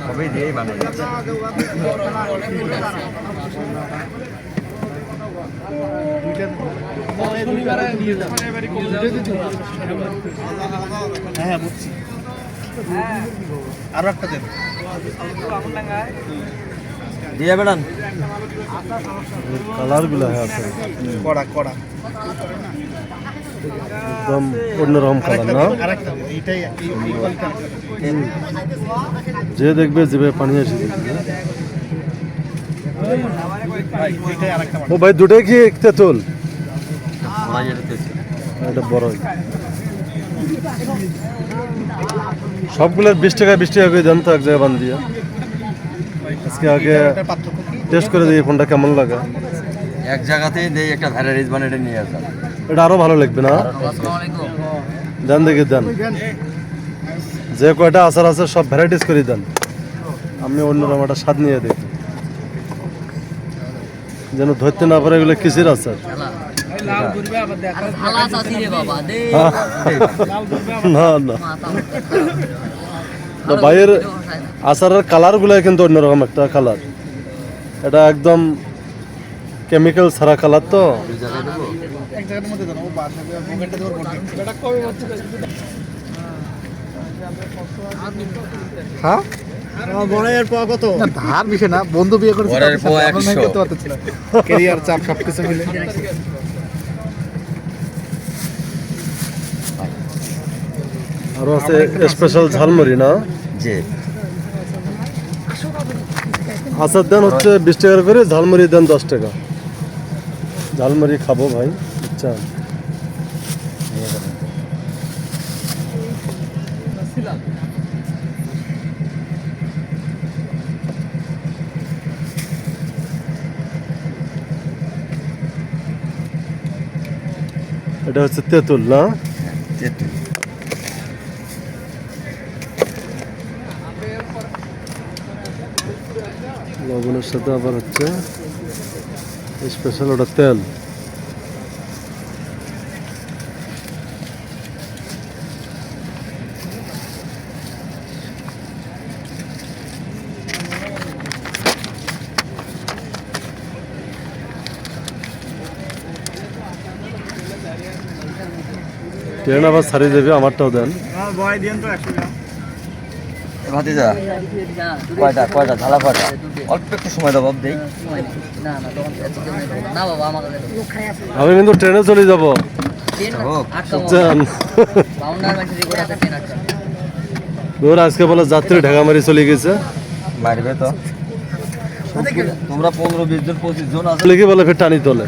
সবই দিয়েই বানাই হ্যাঁ বুঝছি আরও একটা দেন। দিয়ে বেড়ান। কালারগুলো হ্যাঁ কড়া কড়া। একদম অন্যরকম কালার না। যে দেখবে জিভে পানি আরেকটা ও ভাই দুটোই কি তেঁতুল যেতেছে এটা বড়ই। সবগুলোর বিশ টাকা বিশ টাকা করে দেন তো এক জায়গায় বান দিয়ে। আজকে আগে টেস্ট করে দিই ফোনটা কেমন লাগে। এক জায়গাতেই দেই একটা ভ্যারাইটিস বানিয়ে নিয়ে আসা। এটা আরও ভালো লাগবে না? দেন দেখি দেন যে কয়টা আচার আছে সব ভ্যারাইটিস করে দেন। আমি অন্যরকম একটা স্বাদ নিয়ে দেখি। যেন ধরতে না পারে এগুলো কিসের আচার। না না। বাইরের আচারের কালারগুলো কিন্তু অন্যরকম একটা কালার এটা একদম কেমিক্যাল ছাড়া কালার তো। হ্যাঁ? বড়ের পাওয়া কত? ধার বিষয় না বন্ধু বিয়ে করেছে বড়ের পাওয়া এখন আমি 100 করতে পারতেছি না। ক্যারিয়ার চাপ সবকিছু মিলে। আরও আছে স্পেশাল ঝালমুড়ি না? জি। আচার দেন হচ্ছে বিশ টাকা করে ঝালমুড়ি দেন দশ টাকা। ঝালমুড়ি খাব ভাই আচ্ছা এটা হচ্ছে তেঁতুল না। লবণের সাথে আবার হচ্ছে স্পেশাল ওটা তেল। ট্রেন আবার ছাড়িয়ে দেবে আমারটাও দেন। এ ভাতিজা কয়টা কয়টা ধালা কয়টা? অল্প একটু সময় দাও বাবা আমি কিন্তু ট্রেনে চলে যাব। ওর আজকে বলে যাত্রী ঢাকা মারি চলে গেছে। মারবে তো। তোমরা পনেরো বিশ জন পঁচিশ জন আছে। লিখে বলে ফের টানি তোলে।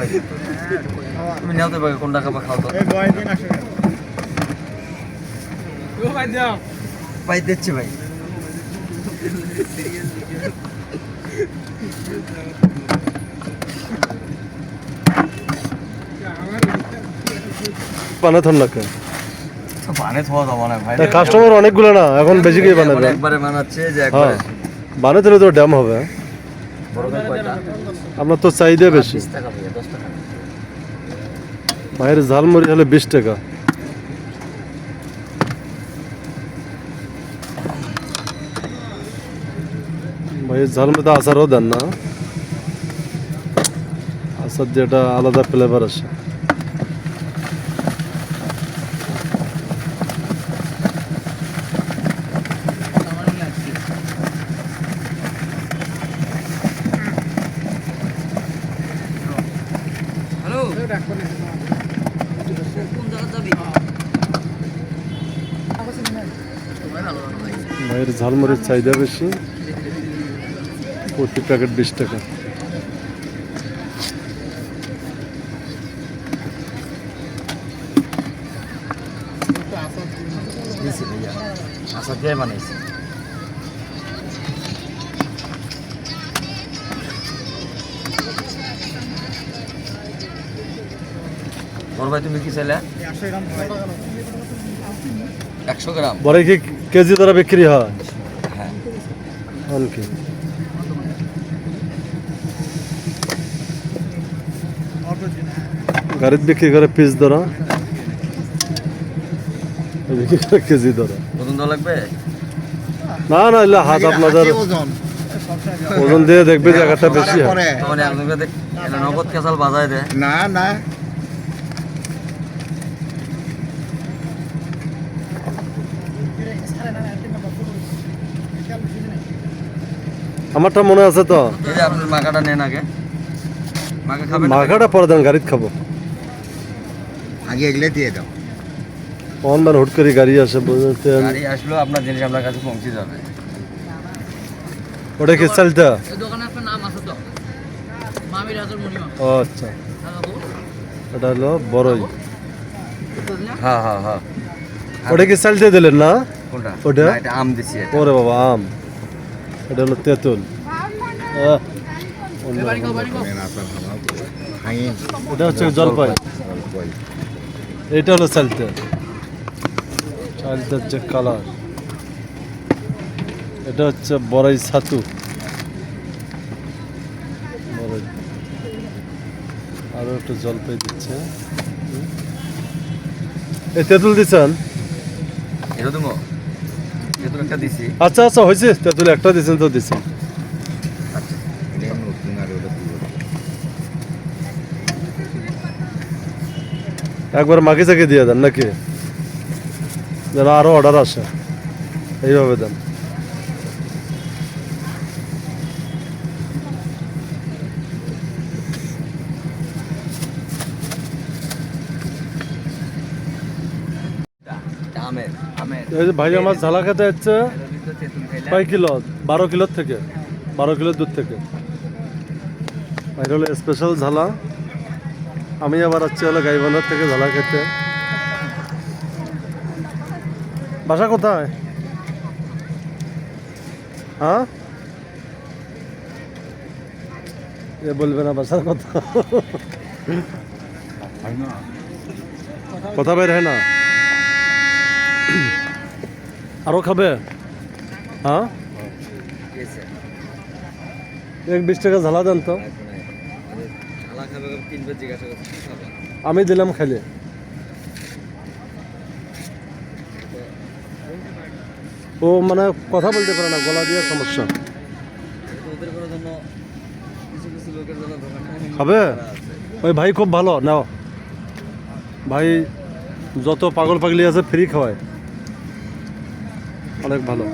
লাগে। তুমি নেওতে পারবে কোনটা খাবার খাও তো। ভাই দিচ্ছি ভাই। বানাথন না বানে থোয়া যাব না ভাই। কাস্টমার অনেকগুলো না এখন বেশি করে বানাবে একবারে বানাচ্ছে যে হ্যাঁ একবারে বানাতে তো ড্যাম হবে। আপনার তো চাহিদা বেশি। বাইরে ঝালমুড়ি হলে বিশ টাকা। ভাই ঝালমুড়িতে আচারও দেন না। আচার যেটা আলাদা ফ্লেভার আছে হ্যালো কোন জায়গা যাবি ভালো ভাই ভাইয়ের ঝালমুড়ির চাহিদা বেশি প্রতি প্যাকেট বিশ টাকা। বানাইছি বড় ভাই তুমি কি চাইলে? একশো গ্রাম। বড় কি কেজি দ্বারা বিক্রি হয়। হ্যাঁ। অনকি গাড়িত বিক্রি করে পিস ধরা বিক্রি করে কেজি ধরা লাগবে? না না হাত আপনাদের ওজন। দিয়ে দেখবে জায়গাটা বেশি হয়। এটা নগদ কেসাল বাজায় দেয়। না না। আমারটা মনে আছে তো। এই যে আপনার মাকাটা নেন আগে। মাকা খাবেন মাখাটা পরে দেন গাড়িতে খাব। আগে এগুলো দিয়ে দাও। অনলাইন হুট করে গাড়ি আসে বলতে গাড়ি আসলো আপনার জিনিস আপনার কাছে পৌঁছে যাবে। ওটা কি চালটা? দোকানে আপনার নাম আছে তো। মামির হাতের মনিমা ও আচ্ছা। এটা হলো বড়ই হ্যাঁ হ্যাঁ হ্যাঁ ওটা কি চালতে দিলেন না? ওটা? না, আম দিছি ওরে বাবা আম। এটা হলো তেঁতুল। এটা হচ্ছে জলপাই। এটা হলো চালতে চালতের যে কালার। এটা হচ্ছে বড়াই ছাতু। বড়াই। আরও একটু জলপাই দিচ্ছে। এই তেঁতুল দিচ্ছেন এটা দিছি আচ্ছা আচ্ছা হয়েছে তেঁতুল একটা দিচ্ছেন তো দিচ্ছেন একবার মাকে চাকে দিয়ে দেন নাকি? যেন আরও অর্ডার আসে। এইভাবে দেন। এই যে ভাই আমার ঝালা খেতে ভিতরে কয় কিলো? বারো কিলোর থেকে। বারো কিলোর দুধ থেকে। এটা হলো স্পেশাল ঝালা। আমি আবার হচ্ছে হলো গাইবান্ধার থেকে ঝালা খেতে। বাসা কোথায়? হ্যাঁ? এ বলবে না বাসার কথা। কথা বের হয় না। আরও খাবে? হ্যাঁ? এক বিশ টাকা ঝালা দেন তো। আমি দিলাম খাইলে ও মানে কথা বলতে পারে না, গলা দিয়ে সমস্যা। খাবে? ওই ভাই খুব ভালো, নাও। ভাই যত পাগল পাগলি আছে ফ্রি খাওয়ায়। অনেক ভালো।